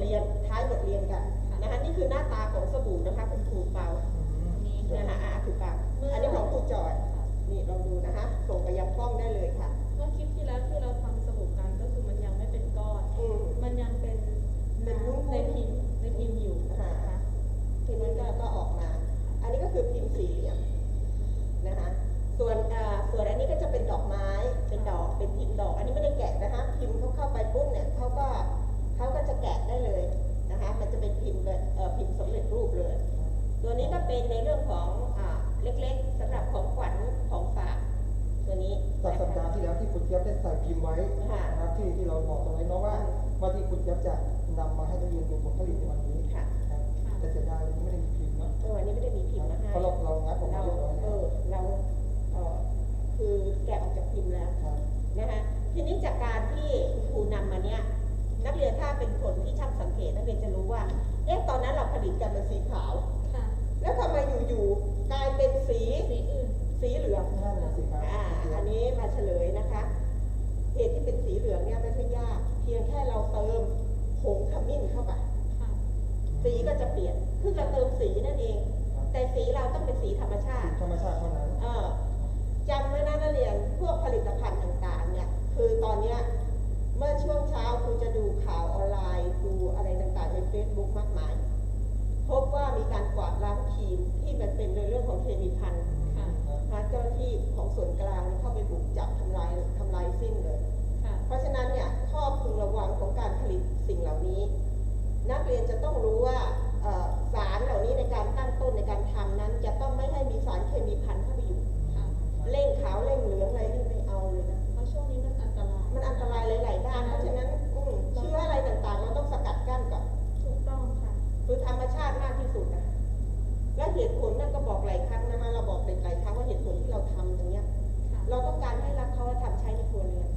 เรียนท้ายบทเรียนกัน ในเรื่องของอ่าเล็กๆสำหรับของขวัญของฝากตัวนี้จากสัปนะคะดาห์ที่แล้วที่คุณเจี๊ยบได้ใส่พิมพ์ไว้ค่ะนะครับที่ที่เราบอกเอาไว้เนาะว่าว่าที่คุณเจี๊ยบจะนำมาให้นักเรียนดูผลผลิตในวันนี้ค่ะครับแต่เสียดายวันนี้ไม่ได้มีพิมพ์เนาะเอออันนี้ไม่ได้มีพิมพ์มาให้เพราะเราเรางัดออกมาเราเรียบร้อยเอแล้วอเราเออคือแกะออกจากพิมพ์แล้วครับนะคะทีนี้จากการที่คุณครูนำมาเนี่ยนักเรียนถ้าเป็นคนที่ช่างสังเกตนักเรียนจะรู้ว่าเอ๊ะตอนนั้นเราผลิตกันเป็นสีขาวค่ะ แล้วทำไมอยู่ๆกลายเป็นสีสีอื่นสีเหลืองนั่นน่ะสิครับอ่าอันนี้มาเฉลยนะคะเหตุที่เป็นสีเหลืองเนี่ยไม่ใช่ยาก เพียงแค่เราเติมผงขมิ้นเข้าไปค่ะสีก็จะเปลี่ยนคือเราเติมสีนั่นเอง แต่สีเราต้องเป็นสีธรรมชาติ ธรรมชาติเท่านั้นเออจำไว้นะนักเรียนพวกผลิตภัณฑ์ต่างๆ เนี่ย คือตอนเนี้ยเมื่อช่วงเช้าครูจะดูข่าวออนไลน์ ดูอะไรต่างๆใน Facebook มากมาย พบว่ามีการกวาดล้างครีมที่มันเป็นในเรื่องของเคมีพันค่ะนะเจ้าหน้าที่ของส่วนกลางเข้าไปบุกจับทำลายทำลายสิ้นเลย ค่ะ เพราะฉะนั้นเนี่ยข้อพึงระวังของการผลิตสิ่งเหล่านี้ นักเรียนจะต้องรู้ว่าเอ่อสารเหล่านี้ในการตั้งต้นในการทำนั้น จะต้องไม่ให้มีสารเคมีพันเข้าไปอยู่ ค่ะ เร่งขาวเร่งเหลืองอะไรนี่ไม่เอาเลยนะ เพราะช่วงนี้มันอันตราย มันอันตรายหลาย ๆ ด้าน เพราะฉะนั้นอืมเชื้ออะไรต่างๆ เราต้องสกัดกั้นก่อน ถูกต้อง ค่ะคือธรรมชาติมากที่สุดนะและเหตุผลนั่นก็บอกหลายครั้งนะคะเราบอกหลายๆครั้งว่าเหตุผลที่เราทำตรงเนี้ยค่ะเราต้องการให้รักเขาและทำใช้ในครัวเรือน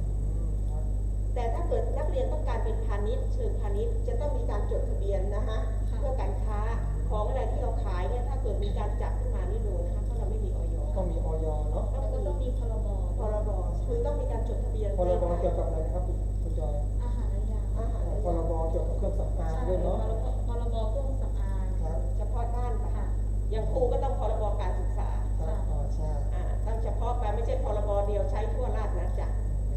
แต่ถ้าเกิดนักเรียนต้องการเป็นพาณิชย์เชิงพาณิชย์จะต้องมีการจดทะเบียนนะคะเพื่อการค้าของอะไรที่เราขายเนี่ยถ้าเกิดมีการจับขึ้นมานี่โดนนะคะเพราะเราไม่มีออยต้องมีออยเนาะแล้วก็ต้องมีพรบพรบคือต้องมีการจดทะเบียนพรบเกี่ยวกับอะไรนะครับคุณคุณจอยอาหารและยาอาหารพรบเกี่ยวกับเครื่องสำอางใช่ด้วยเนาะพร บเครื่องสำอางครับเฉพาะด้านไปค่ะอย่างครูก็ต้องพรบการศึกษาครับอ๋อใช่อ่าต้องเฉพาะไปไม่ใช่พรบเดียวใช้ทั่วราชอาณาจักร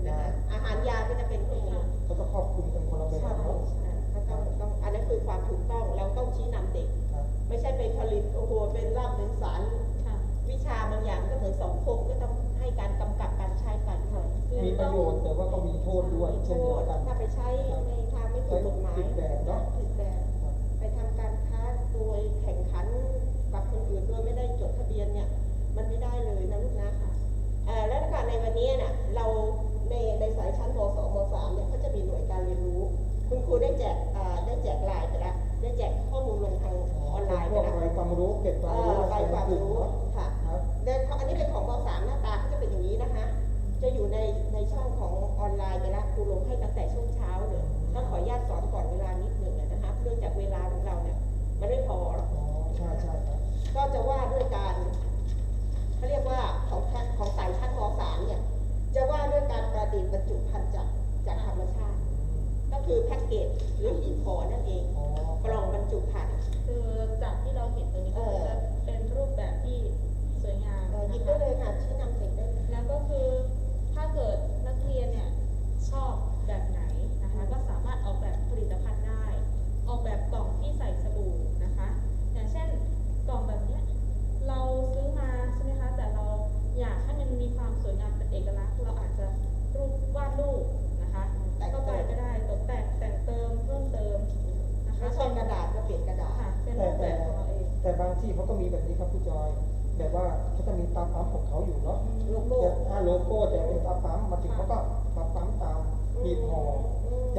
นะคะอาหารยาก็จะเป็นพวกนี้ก็ต้องครอบคลุมกันคนละแบบใช่เนาะใช่ก็ต้องต้องอันนั้นคือความถูกต้องเราต้องชี้นำเด็ก ครับไม่ใช่ไปผลิตโอ้โหเป็นร่ำเป็นสารค่ะ วิชาบางอย่างก็เหมือนสองคมก็ต้องให้การกำกับการใช้กันหน่อยมีประโยชน์แต่ว่าก็มีโทษด้วยมีโทเช่นเดียวษกัน ถ้าไปใช้ในทางไม่ถูกกฎหมายผิดแบบเนอะ ผิดแบบ ครับ ไปทำการค้า โดยแข่งขันกับคนอื่นโดยไม่ได้จดทะเบียนเนี่ยมันไม่ได้เลยนะลูกนะเอ่อและการในวันนี้น่ะเราในในสายชั้นม .2 ม .3 เนี่ยเขาจะมีหน่วยการเรียนรู้ คุณครูได้แจกอ่าได้แจกไลน์ไปแล้วได้แจกข้อมูลลงทางออนไลน์พไปวกแล้วใบความรู้เก็บความเอ่รู้อใบความกลุ่มรู้เนาะค่ะครับแต่อันนี้เป็นของม .3 หน้าตาเขาจะเป็นอย่างนี้นะคะ จะอยู่ในในช่องของออนไลน์ไปแล้วครูลงให้ตั้งแต่ช่วงเช้าเลยต้องขออนุญาตสอนก่อนเวลานิดหนึ่งอะนะคะเนื่องจากเวลาของเราเนี่ย มันไม่พอหรอกอ๋อใช่ใช่ครับก็จะว่าด้วยการเขาเรียกว่าของชั้นของสายชั้นม .3 เนี่ย จะว่าด้วยการประดิษฐ์บรรจุภัณฑ์จากจากธรรมชาติ ก็คือแพ็กเกจหรือหีบห่อนั่นเองอ๋อกล่องบรรจุภัณฑ์คือจากที่เราเห็นตรงนี้ก็คือจะเป็นรูปแบบที่สวยงามเอ่อหยิบนะได้คะเลยค่ะชี้นำเด็กได้เลยแล้วก็คือถ้าเกิดนักเรียนเนี่ยชอบแบบไหนนะคะก็สามารถออกแบบผลิตภัณฑ์ได้ ออกแบบกล่องที่ใส่สบู่นะคะ อย่างเช่นกล่องแบบเนี้ยเราซื้อมาใช่ไหมคะแต่เราอยากให้มันมีความสวยงามเป็นเอกลักษณ์ เราอาจจะรูปวาดรูปนะคะเข้าไปก็ได้ตกแต่งแต่งเติมเพิ่มเติมนะคะไม่ชอบกระดาษก็เปลี่ยนกระดาษค่ะเป็นรูปแบบของเราเองแต่บางที่เขาก็มีแบบนี้ครับคุณจอยแบบว่าเขาจะมีตาปั๊มของเขาอยู่เนาะโลโก้แต่ถ้าโลโก้จะเป็นตาปั๊มมาถึงเขาก็มาปั๊มตามหีบห่อ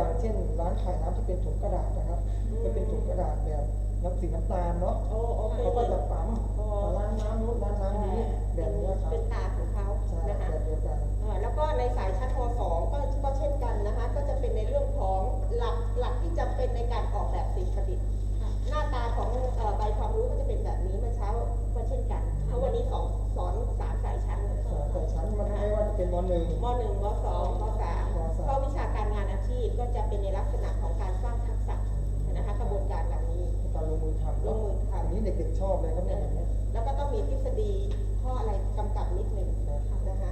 อมอย่างเช่นร้านขายน้ำที่เป็นถุงกระดาษนะครับอืมจะเป็นถุงกระดาษแบบน้ำสีน้ำตาลเนาะโอ้โอเคเขาก็จะปั๊มอ๋อร้านน้ำนู้นร้านน้ำนี้แบบนี้ครับเป็นตาของเขาใช่นะคะแบบเดียวกันเอ่อแล้วก็ในสายชั้นม .2 ก็ก็เช่นกันนะคะ ก็จะเป็นในเรื่องของหลักหลักที่จำเป็นในการออกแบบสิ่งประดิษฐ์ค่ะหน้าตาของเอ่อใบความรู้ก็จะเป็นแบบนี้เมื่อเช้าก็เช่นกันเพราะวันนี้สอนสอนสามสายชั้นเลยสายแต่ชั้นมันไม่ว่าจะเป็นมหนึ่งมหนึ่งมสองมสามมสาม ข้อวิชาการงานอาชีพก็จะเป็นในลักษณะของการสร้างทักษะนะคะกระบวนการเหล่านี้ การลงมือทำลงมือทำ อันนี้เด็กๆชอบเลยครับเนี่ยแบบเนี้ยแล้วก็ต้องมีทฤษฎีข้ออะไรกำกับนิดนึงนะครับนะคะ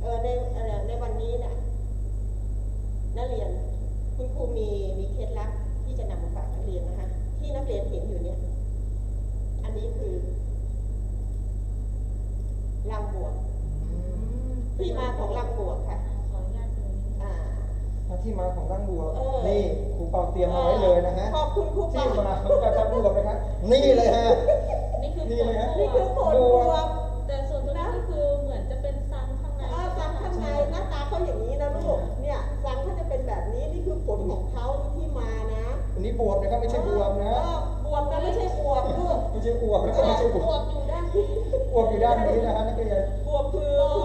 เออในเอ่อในวันนี้เนี่ยนักเรียนคุณครูมีมีเคล็ดลับที่จะนำมาฝากนักเรียนนะคะ ที่นักเรียนเห็นอยู่เนี่ย อันนี้คือรังบวก ที่มาของรังบวกค่ะ ขออนุญาตดูนิดนึง อ่า ถ้าที่มาของร่างบัว เออ นี่ครูเปาเตรียมมาไว้เลยนะฮะขอบคุณครูที่ปามาของการร่างบัวนะครับ นี่เลยฮะ นี่คือนี่เลยฮะ นี่คือผลบวกแต่ส่วนตรงนี้ก็คือเหมือนจะเป็นซังข้างในเออฟังข้างในหน้าตาเขาอย่างนี้นะลูก เนี่ยฟังเขาจะเป็นแบบนี้ นี่คือผลของเขาที่มานะอันนี้บวมนะครับไม่ใช่บวมนะ เออบวมนะไม่ใช่บวมลูกไม่ใช่อวบแล้วก็ไม่ใช่บวบวมกอยู่ด้านนี้อวบอยู่ด้านนี้นะฮะนักเรียนบวมคือพื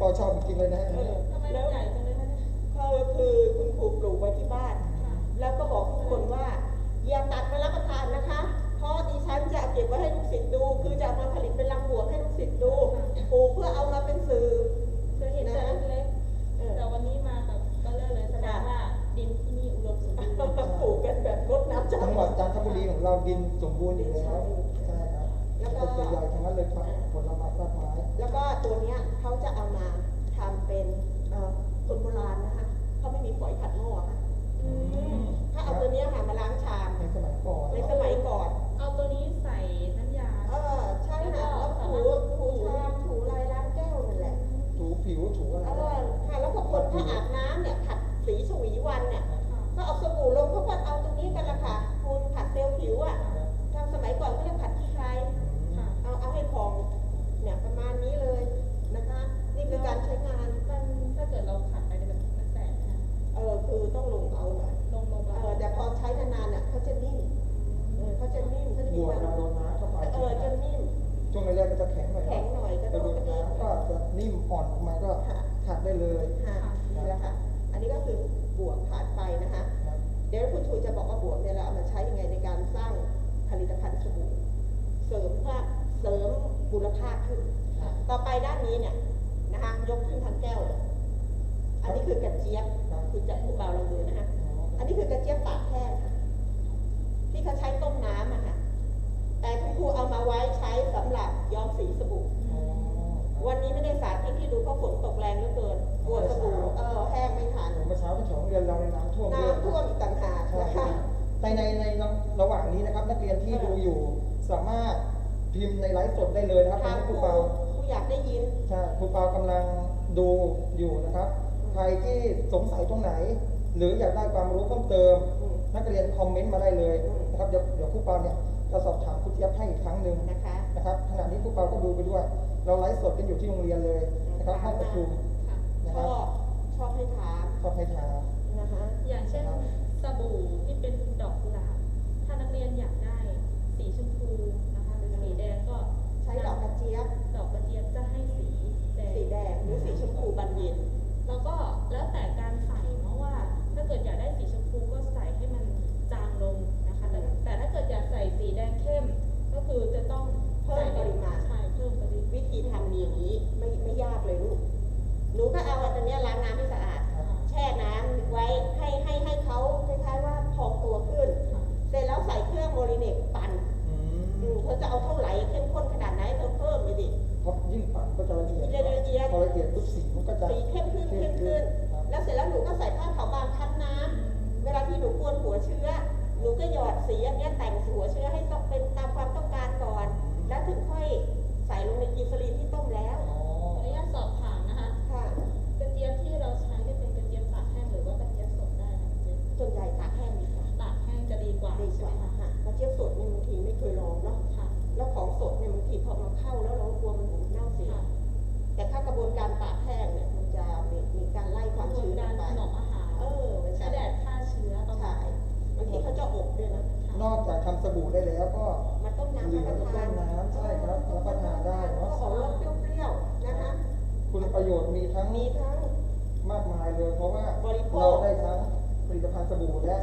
น่ะนะคะปอชอบจริงๆเลยนะฮะเออทำไมมันใหญ่จังเลยคะเนี่ยคือคือคุณครูปลูกไว้ที่บ้านค่ะแล้วก็บอกทุกคนว่า อย่าตัดมารับประทานนะคะเพราะดิฉันจะเก็บไว้ให้ลูกศิษย์ดู คือจะเอามาผลิตเป็นรังบวกให้ลูกศิษย์ดูปลูกเพื่อเอามาเป็นสื่อเคยเห็นแต่เล็ก เออๆแต่วันนี้มาแบบก็เลิกเลยแสดงว่าดินที่นี่อุดมสมบูรณ์ปลูกกันแบบรดน้ำจัจังหวัดจันทบุรีของเราดินสมบูรณ์อยู่แล้วใช่ครับแล้วก็ต้นใหญ่ๆทั้งนั้นเลยครับผ ลไม้ต้นไม้แล้วก็ตัวเนี้ยเขาจะเอามาทำเป็นเอ่อคนโบราณนะคะเขาไม่มีฝอยขัดหม้อค่ะอืมถ้าเอาตัวเนี้ยค่ะมาล้างชามในสมัยก่อนในสมัยก่อน เอาตัวนี้ใส่น้ำ เจี๊ยบคุณจะคุณเบาลองดูนะคะอันนี้คือกระเจี๊ยบตากแห้งค่ะที่เขาใช้ต้มน้ำอะค่ะแต่คุณครูเอามาไว้ใช้สำหรับย้อมสีสบู่วันนี้ไม่ได้สาธิตให้ดูเพราะฝนตกแรงเหลือเกินกลัวสบู่เออแห้งไม่ทันเมื่อเช้าที่ของเรียนเราในน้ำท่วมเยอะน้ำท่วมอีกต่างหากใช่นะคะในในในระหว่างนี้นะครับ นักเรียนที่ดูอยู่สามารถพิมพ์ในไลฟ์สดได้เลยนะครับถามคครูรูเปาครูอยากได้ยินใช่ครูเปากำลังดูอยู่นะครับ ใครที่สงสัยตรงไหน หรืออยากได้ความรู้เพิ่มเติมอืมนักเรียนคอมเมนต์มาได้เลยอืมนะครับเดี๋ยวเดี๋ยวครูเปาเนี่ยจะสอบถามครูเจี๊ยบให้อีกครั้งหนึ่งนะคะนะครับขณะนี้ครูเปาก็ดูไปด้วย เราไลฟ์สดกันอยู่ที่โรงเรียนเลยนะครับห้องประชุมค่ะนะชครับอบชอบให้ถามชอบให้ทานนะคะอย่างเช่นสบู่ที่เป็นดอกกุหลาบ พอมาเข้าแล้วเรากลัวมันเน่าเสียค่ะแต่ถ้ากระบวนการตากแห้งเนี่ยมันจะมีมีการไล่ความกระบวนชื้นอกาอรกไปถนอมอาหารเออมันใช้ใช่แดดฆ่าเชื้อประมาใช่ณบางทีเขาจะอบด้วยนะค่ะนอกจากทำสบู่ได้แล้วก็มาต้มน้ำเหลืรับอประทานต้มน้ำใช่ครับรับประทานได้เนอะก็ออกรสเปรี้ยวๆนะคะคุณประโยชน์มีทั้งมีทั้งมากมายเลย เพราะว่าบริโภคเราได้ทั้งผลิตภัณฑ์สบู่และ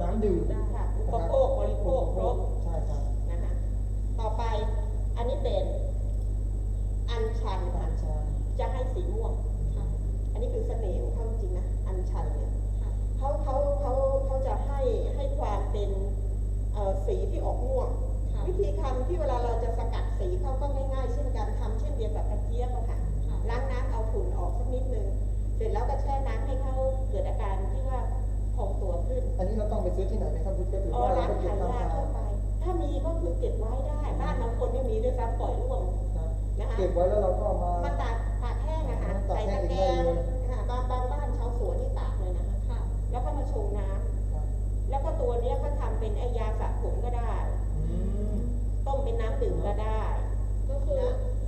น้ำดื่มค่ะอุปโภคบริโภคครบใช่ครับ นะคะต่อไปอันนี้ เป็นอัญชันค่ะอัญชันจะให้สีม่วงค่ะอันนี้คือเสน่ห์ของเขาจริงๆนะ อัญชันเนี่ยค่ะเขาเขาเขาเขาจะให้ให้ความเป็นเอ่อสีที่ออกม่วงค่ะวิธีทำที่เวลาเราจะสกัดสีเขาก็ง่ายๆ เช่นกันทำเช่นเดียวกับกระเจี๊ยบอะค่ะค่ะล้างน้ำเอาฝุ่นออกสักนิดนึง เสร็จแล้วก็แช่น้ำให้เขาเกิดอาการที่ว่าพองตัวขึ้น อันนี้เราต้องไปซื้อที่ไหนไหมครับคุณเจี๊ยบหรือเอาว่าเราร้านไปเก็บขายตามยาทางทั่วไป ถ้ามีก็คือเก็บไว้ได้ บ้านบางคนไม่มีด้วยซ้ำปล่อยร่วงครับนะคะเก็บไว้แล้วเราก็เอามามาตากตากแห้งนะคะตากใส่แห้ตะงแกรได้งเลยนะคะบางบางบ้านชาวสวนนี่ตากเลยนะคะค่ะแล้วก็มาชงน้ำครับแล้วก็ตัวเนี้ยก็ทำเป็นไอยาสระผมก็ได้อืมต้มเป็นน้ำดื่มก็ได้ ก็คือ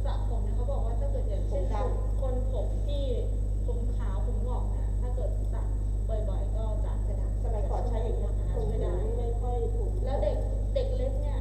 สระผมเนี่ยเขาบอกว่าถ้าเกิดอย่างเช่นผมดคนผมที่ผมขาวผมงอกเนี่ยถ้าเกิดสระบ่อยๆ ก็จะก็ได้สมัยก่อนใช้อย่างเงี้ยคนหูไม่ค่อยถูกแล้วเด็ก เด็กเล็กเนี่ย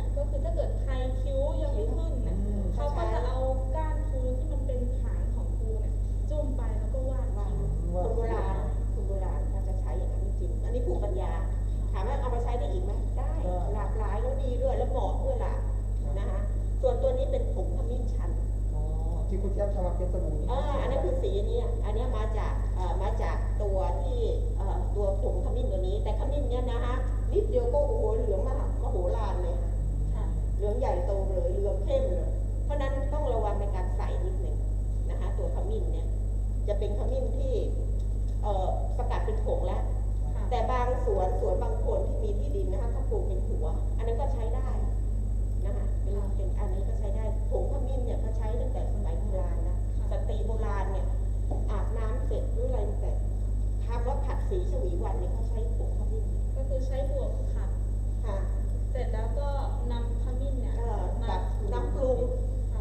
สีฉวีวันเนี่ยเขาใช้ผงขมิ้นก็คือใช้บวกขัดค่ะเสร็จแล้วก็นำขมิ้นเนี่ยเอ่อมากับน้ำปรุง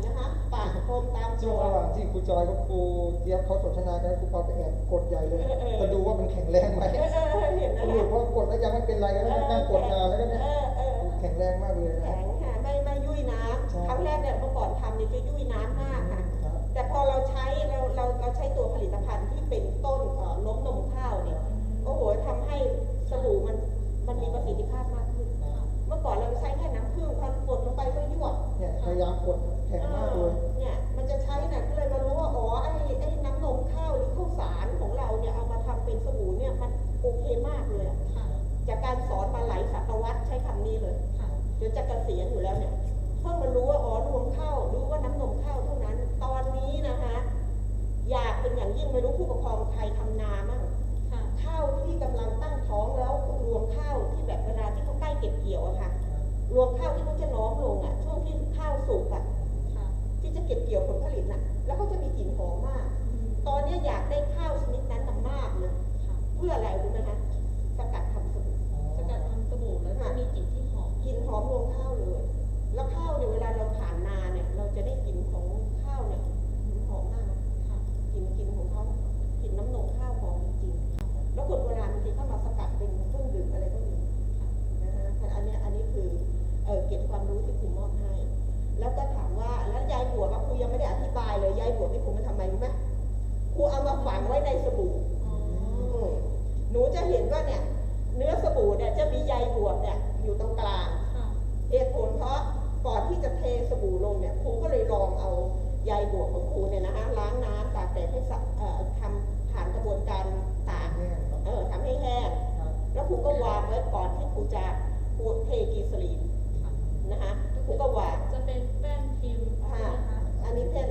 นะคะปะพรมตามช่ตัววงระหว่างที่ครูจอยกับครูเจี๊ยบเขาสนทนากันครูเปาไปแอบกดใหญ่เลยเออเออจะดูว่ามันแข็งแรงไหมเออเออเออเห็นสนะรุปคะว่ากดแล้วยังไม่เป็นไรแล้วก็นั่งกดนานแล้วก็เนี่ยเออเออแข็งแรงมากเลยนะ แข็งค่ะไม่ไม่ยุ่ยน้ใช่ำครั้งแรกเนี่ยเมื่อก่อนทำเนี่ยจะยุ่ยน้ำมากค่ะ ครับแต่พอเราใช้เราเราเราใช้ตัวผลิตภัณฑ์ที่เป็นต้นเอ่อล้มนมข้าวเนี่ยโอ้โหทำให้สบู่มันมันมีประสิทธิภาพมากขึ้น เมื่อก่อนเราใช้แค่น้ำผึ้งพอกดลงไปก็ยวบเนี่ยพยายามกดแข็งมากเลยเนี่ยมันจะใช้เนี่ยก็เลยมารู้ว่าอ๋อไอ้ไอ้น้ำนมข้าวหรือข้าวสารของเราเนี่ยเอามาทำเป็นสบู่เนี่ยมันโอเคมากเลยอะค่ะจากการสอนมาหลายศตวรรษใช้คำนี้เลยค่ะจนจะเกษียณอยู่แล้วเนี่ยเพิ่งมารู้ว่าอ๋อรวมข้าวรู้ว่าน้ำนมข้าวเท่านั้น ตอนนี้นะคะอยากเป็นอย่างยิ่งไม่รู้ผู้ปกครองใครทำนามั่งค่ะข้าวที่กำลังตั้งท้องแล้วรวมข้าวที่แบบเวลาที่เขาใกล้เก็บเกี่ยวอะค่ะรวมข้าวที่เขาจะน้อมลงอะช่วงที่ข้าวสุกอะค่ะที่จะเก็บเกี่ยวผลผลิตน่ะ แล้วเขาจะมีกลิ่นหอมมากอืมตอนเนี้ยอยากได้ข้าวชนิดนั้นน่ะมากเลยค่ะเพื่ออะไรรู้ไหมคะสกัดทำสบู่สกัดทำสบู่แล้วจะมีกลิ่นที่หอมกลิ่นหอมรวมข้าวเลย แล้วข้าวเนี่ยเวลาเราผ่านนาเนี่ย เราจะได้กลิ่นของข้าวเนี่ยหอมมากนะค่ะกลิ่นกลิ่นของเขากลิ่นน้ำนมข้าวหอมจริงๆ แล้วคนโบราณบางทีเข้ามาสกัดเป็นเครื่องดื่มอะไรก็มีนะคะอันเนี้ยอันนี้คือเออเก็บความรู้ที่ครูมอบให้ แล้วก็ถามว่าแล้วยายบวบอะครูยังไม่ได้อธิบายเลยยายบวบนี่ครูมาทำไมรู้ไหมครูเอามาฝังไว้ในสบู่อ๋ออืมหนูจะเห็นว่าเนี่ย เนื้อสบู่เนี่ยจะมีใยบวบเนี่ยอยู่ตรงกลางค่ะเหตุผลเพราะก่อนที่จะเทสบู่ลงเนี่ยครูก็เลยลองเอาใยบวบของครูเนี่ยนะคะล้างน้ำตากแดดให้สะเอ่อทำผ่านกระบวนการ ตากแห้ง แล้วครูก็วางไว้ก่อนที่ครูจะครูเทกีสลีนค่ะนะคะครูก็วางจะเป็นแป้นพิมพ์ใช่อ่าไหมคะอันนี้เส้น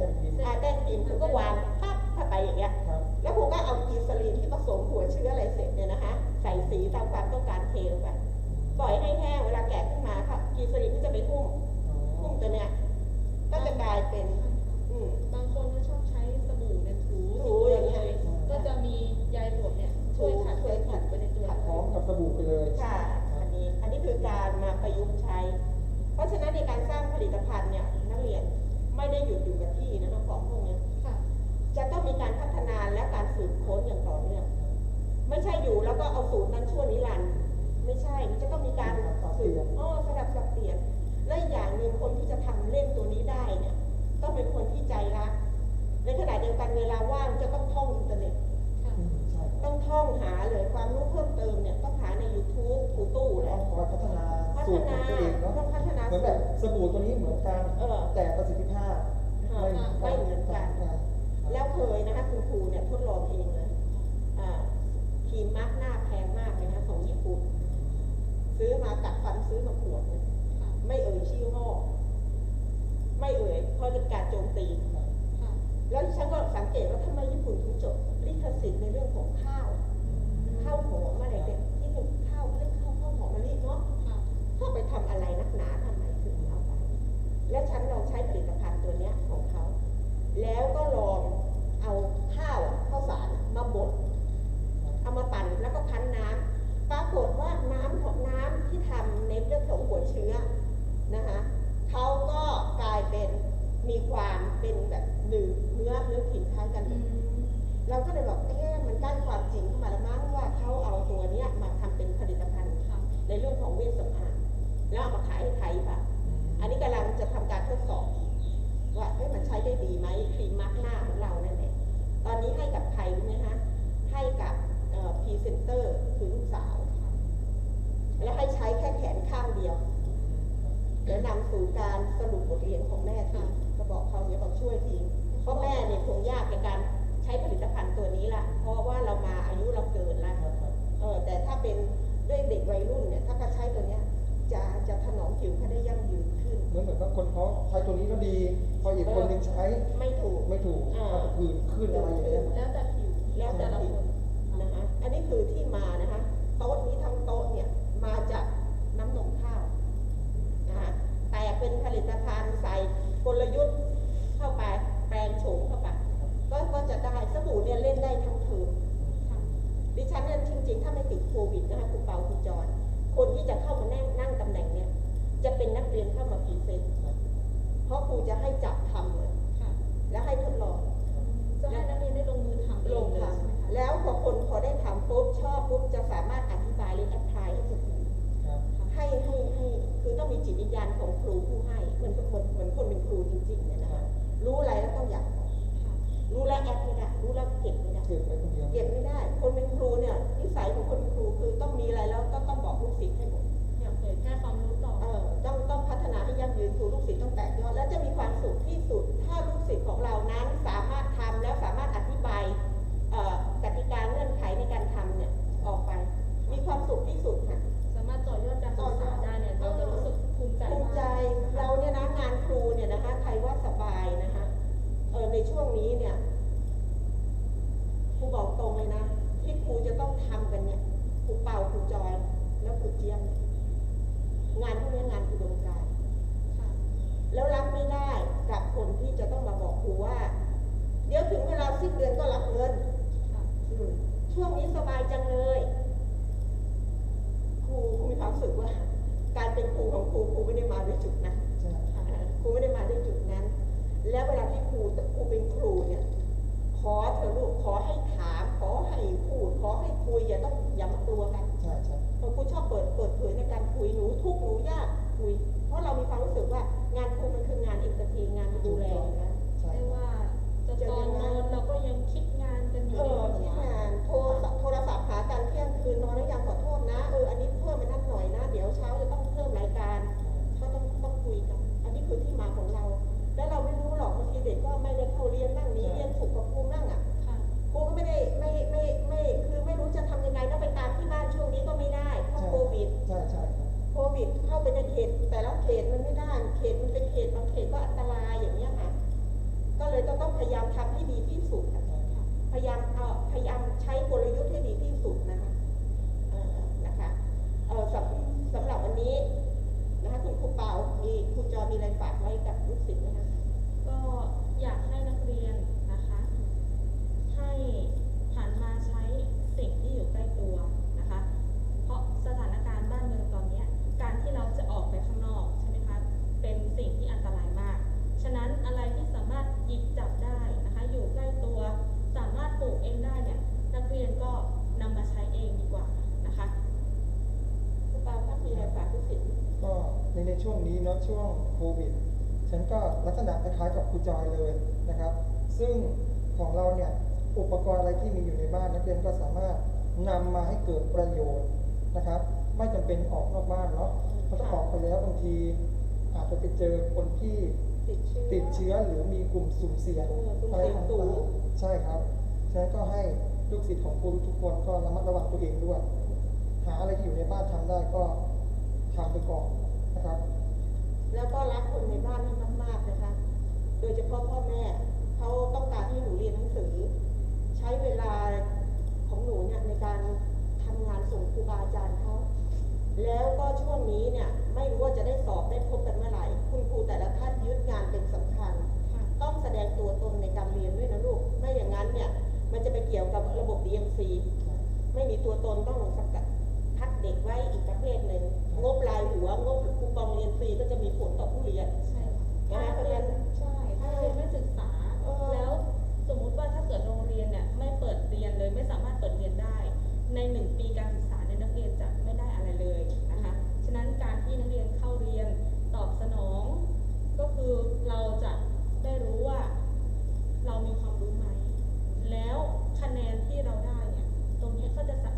อาแต้นพิมพ์ครูก็วางปั๊บเข้าไปอย่างเงี้ยครับแล้วครูก็เอากีสลีนที่ผสมหัวเชื้ออะไรเสร็จเนี่ยนะคะ ใส่สีตามความต้องการเทลงไปปล่อยให้แห้งเวลาแกะขึ้นมาค่ะกีสลีนก็จะไปหุ้มหุ้มตัวเนี้ยก็จะกลายเป็นอืมบางคนก็ชอบใช้สบู่เนี่ยถูถูอย่างเงี้ยก็จะมี ประยุกต์ใช้ เพราะฉะนั้นในการสร้างผลิตภัณฑ์เนี่ยนักเรียนไม่ได้หยุดอยู่กับที่นะน้องของพวกเนี้ยค่ะจะต้องมีการพัฒนาและการสืบค้นอย่างต่อเนื่องไม่ใช่อยู่แล้วก็เอาสูตรนั้นชั่วนิรันดร์ไม่ใช่ มันจะต้องมีการสืบอ้อสลับสับเปลี่ยน และอีกอย่างหนึ่งคนที่จะทำเล่นตัวนี้ได้เนี่ยต้องเป็นคนที่ใจรัก ในขณะเดียวกันเวลาว่างจะต้องท่องอินเทอร์เน็ตค่ะอืมใช่ครับต้องท่องหาเลยความรู้เพิ่มเติมเนี่ยต้องหาใน YouTube ครูตู้แหต้อละงคอยพัฒนาพั สูฒตรขอนางตัวเองเนาะต้องพัฒนาเหมือนแบบสบู่ตัวนี้เหมือนกันเออ แต่ประสิทธิภาพไม่ไม่เหมือนกันครับแล้วเคยนะคะคุณครูเนี่ยทดลองเองเลยอ่าครีมมาร์กหน้าแพงมากเลยนะของญี่ปุ่น ซื้อมากัดฟันซื้อมาขวดหนึงค่ะไม่เอ่ยชื่อห้อไม่เอ่ยเพราะเป็นการโจมตี ค่ะแล้วฉันก็สังเกตว่าทำไมญี่ปุ่นถึงจดลิขสิทธิ์ในเรื่องของข้าว ข้าวหอมอะไรเนี่ยที่เป็นข้าวเขาเรียก เข้าไปทำอะไรนักหนาทำไมถึงเอาไป และฉันลองใช้ผลิตภัณฑ์ตัวเนี้ยของเขา แล้วก็ลองเอาข้าวอะข้าวสารอะมาบด เอามาปั่นแล้วก็คั้นน้ำปรากฏว่าน้ำของน้ำที่ทำในเรื่องของหัวเชื้อนะคะเขาก็กลายเป็นมีความเป็นแบบหนึ่งเนื้อเนื้อผินคล้ายกันอืมเราก็เลยบอกเอ๊ะมันได้ความจริงเข้ามาแล้วมั้งว่าเขาเอาตัวเนี้ยมาทำเป็นผลิตภัณฑ์ค่ะในเรื่องของเวชสำอาง แล้วเอามาขายให้ไทยป่ะ อันนี้กำลังจะทำการทดสอบว่าเอ้มันใช้ได้ดีไหมครีมมาร์กหน้าของเรานั่นแหละตอนนี้ให้กับใครรู้ไหมคะให้กับพรีเซนเตอร์คือลูกสาว และให้ใช้แค่แขนข้างเดียวเดี๋ยวนำสู่การสรุปบทเรียนของแม่ทีก็บอกเขาเดี๋ยวบอกช่วยทีเพราะแม่เนี่ยคงยากในการใช้ผลิตภัณฑ์ตัวนี้ละเพราะว่าเรามาอายุเราเกินละครับครับเออแต่ถ้าเป็นด้วยเด็กวัยรุ่นเนี่ยถ้าเขาใช้ตัวเนี้ย จะจะถนอมผิวเขาได้ยั่งยืนขึ้น เหมือนเหมือนบางคนเขาใช้ตัวนี้แล้วดี พออีกคนหนึงใช้ไม่ถูก ไม่ถูกอ่าอาจจะผื่นขึ้นอะไรอย่างเงี้ยแล้วแต่ผิวแล้วแต่แต่ละผิควนนะคะ อันนี้คือที่มานะคะ โต๊ะนี้ทั้งโต๊ะเนี่ยมาจากน้ำนมข้าวนะคะแต่เป็นผลิตภัณฑ์ใส่กลยุทธ์เข้าไปแปลงโฉมเข้าไปก็ก็จะได้สบู่เนี่ยเล่นได้ทั้งเทอมค่ะดิฉันเนี่ยจริงๆ ถ้าไม่ติดโควิดนะคะคุณเปาคุณจร คนที่จะเข้ามานั่งนั่งตำแหน่งเนี่ย จะเป็นนักเรียนเข้ามาพรีเซนต์เพราะครูจะให้จับทำเลยค่ะและให้ทดลองจะให้นักเรียนได้ลงมือทำเอลงงเลยทใช่ไหมคะำแล้วพอคนพอได้ทำปุ๊บชอบปุ๊บจะสามารถอธิบายหรือแอพพลายให้คนอื่นครับให้ให้ให้คือต้องมีจิตวิญญาณของครูผู้ให้เหมือนเหมือนเหมือนคนเป็นครูจริงๆเนี่ยนะคะรู้อะไรแล้วต้องอยากบอกค่ะรู้แล้วแอปไม่ได้รู้แล้วเก็บไม่ได้เก็บไว้คนเดียวเก็บไม่ได้ คนเป็นครูเนี่ยนิสัยของคนเป็นครูคือต้องมีอะไรแล้วก็ต้องบอกลูกศิษย์ให้หมด อยากเผยแพร่ความรู้ต่อเออต้องต้องพัฒนาให้ยั่งยืนครูลูกศิษย์ต้องแตกยอดและจะมีความสุขที่สุด ถ้าลูกศิษย์ของเรานั้นสามารถทำแล้วสามารถอธิบายเอ่อกติกาเงื่อนไขในการทำเนี่ยออกไป มีความสุขที่สุดค่ะสามารถต่อยอดการศึกษาได้เนี่ยเราจะรู้สึกภูมิใจภูมิใจมากเราเนี่ยนะงานครูเนี่ยนะคะใครว่าสบายนะคะเออในช่วงนี้เนี่ยครูบอกตรงเลยนะที่ครูจะต้องทำกันเนี่ยครูเป่าครูจอย แล้วครูเจี๊ยบเนี่ย งานพวกนี้งานอุดมการณ์ค่ะแล้วรับไม่ได้กับคนที่จะต้องมาบอกครูว่า เดี๋ยวถึงเวลาสิ้นเดือนก็รับเงินค่ะอืมช่วงนี้สบายจังเลยครูครูมีความรู้สึกว่า การเป็นครูของครูครูไม่ได้มาด้วยจุดนั้นใช่อ่าครูไม่ได้มาด้วยจุดนั้น แล้วเวลาที่ครูครูเป็นครูเนี่ยขอเธอะลูกขอให้ถาม ขอให้พูด ขอให้คุยอย่าต้องอย่ามากลัวกันใช่ใช่ เพราะครูชอบเปิดเปิดเผยในการคุยหนูทุกข์หนูยากคุย เพราะเรามีความรู้สึกว่างานครูมันคืองานเอนเตอร์เทนงานดูแลอยู่แล้วใช่ไม่ว่าจะตอนนอนเราก็ยังคิดงานกันอยู่เอในอหัที่วงานโทรศัพท์โทรศัพท์หากันเที่ยงคืนนอนแล้วยังขอโทษนะเอออันนี้เพิ่มไปนัดหน่อยนะ เดี๋ยวเช้าจะต้องเพิ่มรายการก็ต้องต้องคุยกันอันนี้คือที่มาของเรา แล้วเราไม่รู้หรอกบางทีเด็กก็ไม่ได้เข้าเรียนนั่งหนี้เรียนถูกกับครูนั่งอะค่ะครูก็ไม่ได้ไม่ไม่ไม่คือไม่ รู้จะทำยังไงแล้วไปตามที่บ้านช่วงนี้ก็ไม่ได้เพราะใช่โควิด ใช่ใช่ครับโควิดเข้าไปในเขต แต่ละเขตมันไม่ได้เขตมันเป็นเขตบางเขตก็อันตรายอย่างเงี้ยค่ะ ก็เลยต้องต้องพยายามทำให้ดีที่สุดอะพยายามเอาพยายามใช้กลยุทธ์ให้ดีที่สุดนะคะเอ่อนะคะเออสำสำหรับวันนี้นะคะคุณครูเปามีครูจอมีอะไรฝากไว้กับลูกศิษย์ไหมคะ ก็อยากให้นักเรียนนะคะ ให้หันมาใช้ สิ่งที่อยู่ใกล้ตัวนะคะ เพราะสถานการณ์บ้านเมืองตอนนี้การที่เราจะออกไปข้างนอกใช่ไหมคะเป็นสิ่งที่อันตรายมาก ฉะนั้นอะไรที่สามารถหยิบจับได้นะคะ อยู่ใกล้ตัว สามารถปลูกเองได้เนี่ยนักเรียนก็นำมาใช้เองดีกว่านะคะครูเปาถ้ามีอะไรฝากลูกศิษย์ก็ในในช่วงนี้เนาะช่วงโควิดฉันก็ลักษณะคล้ายๆกับครูจอยเลยนะครับ ซึ่งของเราเนี่ย อุปกรณ์อะไรที่มีอยู่ในบ้านนักเรียนก็สามารถนำมาให้เกิดประโยชน์นะครับ ไม่จำเป็นออกนอกบ้านเนาะเพราะถ้าออกไปแล้วบางทีอาจจะไปเจอคนที่ติดเชื้อติดเชื้อหรือมีกลุ่มสุ่มเสี่ยงเออสุ่มอะไรเสี่ยงสูต่างงๆใช่ครับฉะนั้นก็ให้ลูกศิษย์ของครูทุกคนก็ระมัดระวังตัวเองด้วย หาอะไรที่อยู่ในบ้านทำได้ก็ทำไปก่อนนะครับ แล้วก็รักคนในบ้านให้มากๆนะคะ โดยเฉพาะพ่อแม่ ใช้เวลาของหนูเนี่ยในการทำงานส่งครูบาอาจารย์เขาแล้วก็ช่วงนี้เนี่ยไม่รู้ว่าจะได้สอบได้พบกันเมื่อไหร่ คุณครูแต่ละท่านยึดงานเป็นสำคัญ ต้องแสดงตัวตนในการเรียนด้วยนะลูก ไม่อย่างนั้นเนี่ยมันจะไปเกี่ยวกับระบบ DMC ไม่มีตัวตนต้องลงสักัดพักเด็กไว้อีกประเภทหนึ่งงบลายหัวงบคูปองเรียนฟรีก็จะมีผลต่อผู้เรียนใช่ไหมเพราะฉะนั้นใช่ถ้าเรียนไม่ศึกษาแล้ว สมมุติว่าถ้าเกิดโรงเรียนเนี่ยไม่เปิดเรียนเลยไม่สามารถเปิดเรียนได้ ในหนึ่งปีการศึกษาในนักเรียนจะไม่ได้อะไรเลยนะคะฉะนั้นการที่นักเรียนเข้าเรียนตอบสนอง ก็คือเราจะได้รู้ว่าเรามีความรู้ไหม แล้วคะแนนที่เราได้เนี่ยตรงนี้ก็จะสะ